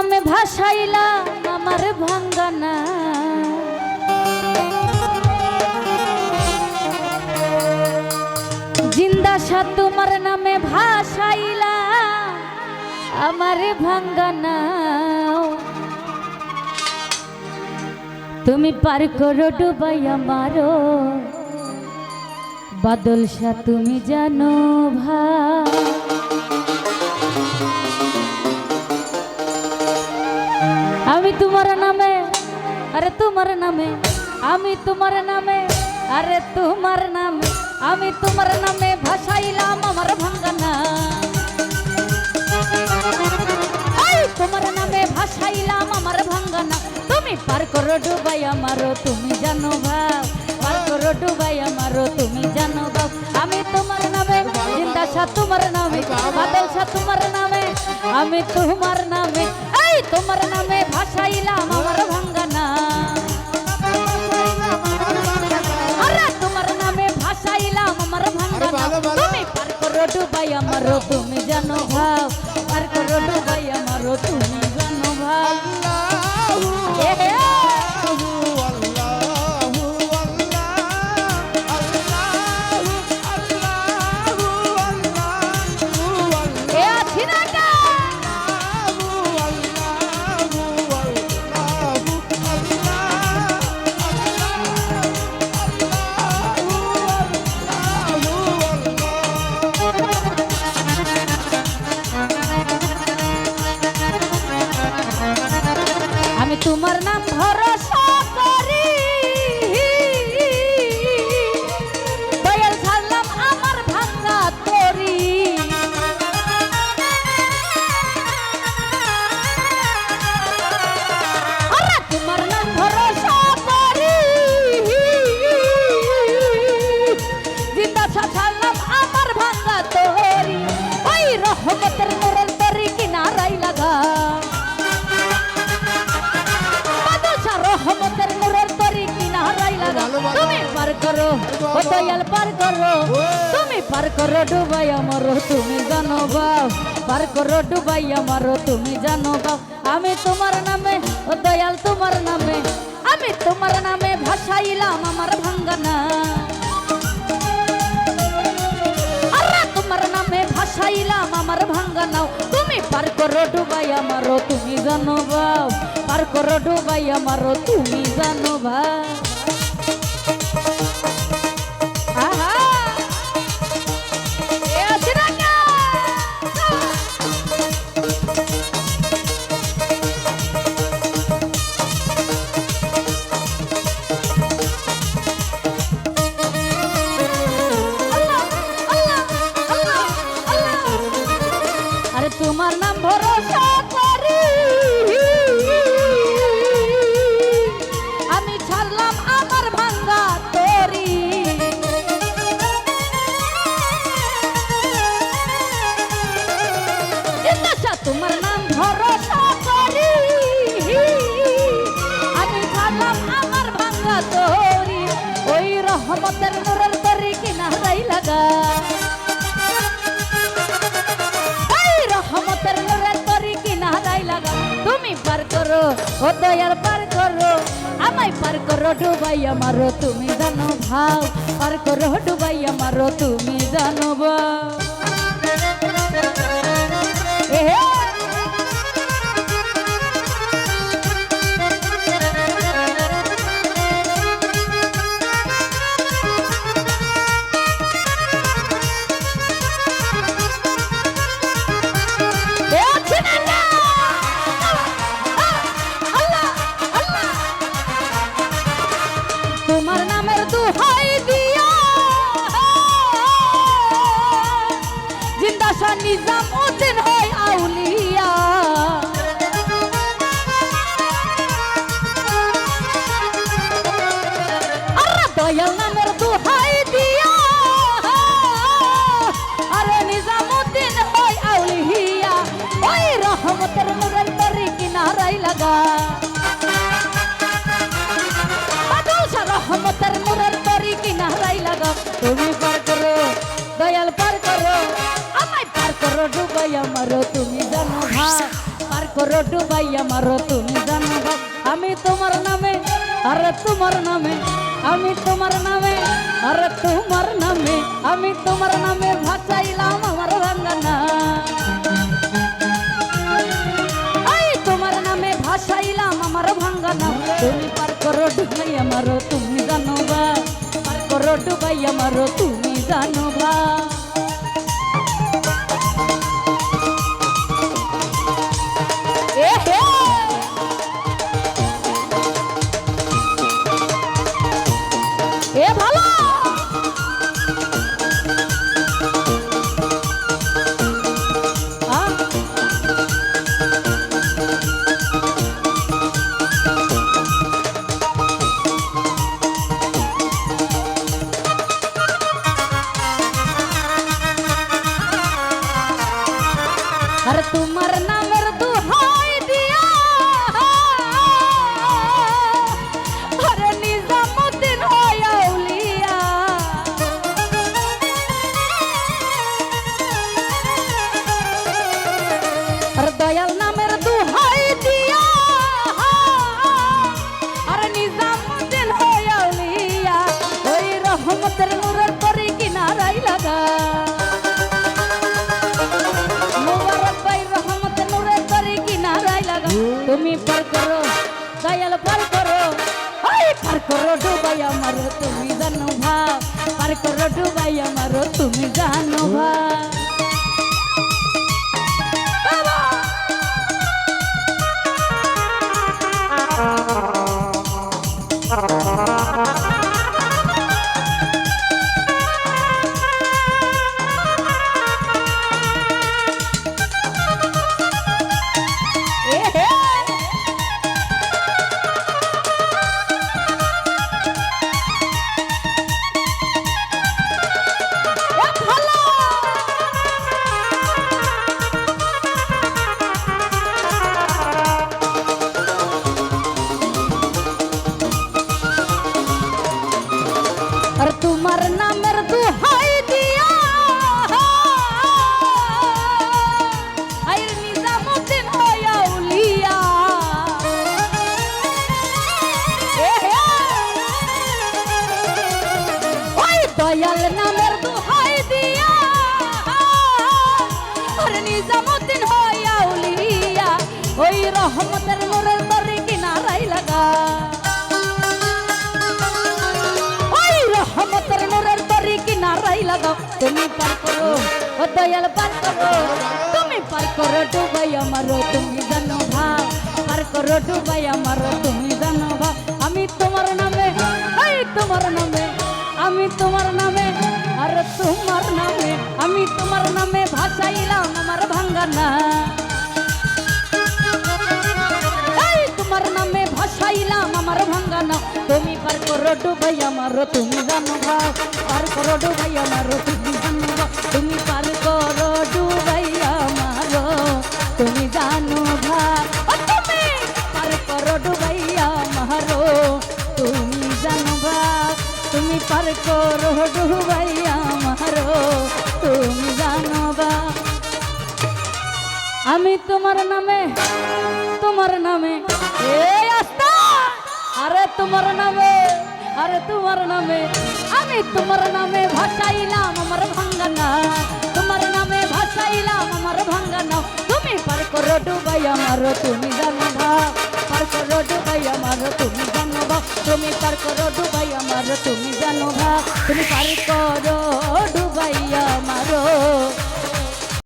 নামে ভাসাইলা আমার ভাঙ্গানা। জিন্দা সা তোমার নামে ভাসাইলা আমার ভাঙ্গানা। তুমি পার করো ডুবাই আমারো বাদল শাহ তুমি জানো ভাই। আমি তোমার নামে, আরে তোমার নামে, আমি তোমার নামে, আরে তোমার নামে, আমি তোমার নামে ভাসাইলাম আমার ভাঙ্গানা। তোমার নামে ভাসাইলাম আমার ভাঙ্গানা। তুমি পার করো ডুবাই আমারও, তুমি জানো ভাব। পার করো ডুবাই আমারও, তুমি জানো ভাব। আমি তোমার নামে, জিন্দা শাহ তোমার নামে, বাদল শাহ তোমার নামে, আমি তোমার নামে। এই, তোমার নামে ভাসাইলাম আমার ভাঙ্গানা। আরে তোমার নামে ভাসাইলাম আমার ভাঙ্গানা। তুমি পার করো ডুবাই আমারও তুমি জানো ভাব পার করো ডুবাই আমারও তুমি জানো ভাব এ তোমার নাম ভরসা। ও পার করো। তুমি পার করো ডুবাই আমারও, তুমি জানো বাপ। পার করো ডুবাই আমার তুমি জানো বাপ। আমি তোমার নামে, ও দয়াল তোমার নামে, আমি তোমার নামে ভাসাইলাম আমার ভাঙ্গানা। তোমার নামে ভাসাইলাম আমার ভাঙ্গানাও তুমি পার করো ডুবাই আমারও, তুমি জানো বাপ। পার করো ডুবাই আমারও, তুমি জানো ভাই রহমতের নুরের তরি কিনারাই লাগা। রহমতের নূরের তরি কিনারাই লাগা। তুমি পার করো, ও দয়াল পার করো, আমায় পার করো, ডুবাই আমারও তুমি জানো ভাও। পার করো, ডুবাই আমারও তুমি জানো ভাও। এ ten করো ডুবাই আমারো, তুমি জানো ভাব পার করো ডুবাই আমারো, তুমি জানো ভাব আমি তোমার নামে, আরে তোমার নামে, আমি তোমার নামে, আরে তোমার নামে, আমি তোমার নামে ভাসাইলাম আমার ভাঙ্গানা তোমার নামে ভাসাইলাম আমার ভাঙ্গানা তুমি পার করো ডুবাই আমারো, তুমি জানো বা পার করো ডুবাই আমারো, তুমি জানো বা আর তোমার নামের দুহাই দয়াল পার করো। ওই পার করো ডুবাই আমার, তুমি জানো ভাব পার করো ডুবাই আমার, তুমি জানো ভাব বাবা! এ রহমতের নূরের তরি কিনারাই লাগা ওই রহমতের নূরের তরি কিনারাই লাগাও তুমি পার করো ও দয়াল পার করো তুমি পার করো ডুবাই আমারো তুমি জানো ভাব পার করো ডুবাই আমারো তুমি জানো ভাব আমি তোমার নামে এই তোমার নামে আমি তোমার নামে আর তোমার নামে আমি তোমার নামে ভাসাইলাম আমার ভাঙ্গানা করো ডুবাই আমার, তুমি জানো ভাব পার করো ডুবাই আমার, তুমি জানো তুমি পার করো ডুবাই আমার, তুমি জানো ও তুমি পার করো ডুবাই আমার, তুমি জানো ভাব তুমি পার করো ডুবাই আমার, তুমি জানো আমি তোমার নামে তোমার নামে আরে তোমার নামে। আরে তোমার নামে, আমি তোমার নামে ভাসাইলাম আমার ভাঙ্গানা। তোমার নামে ভাসাইলাম আমার ভাঙ্গানা। তুমি পার করো ডুবাই আমার, তুমি জানো ভাব পার করো ডুবাই আমার, তুমি জানো ভাব তুমি পার করো ডুবাই আমার, তুমি জানো ভাব তুমি পার করো ডুবাই আমার।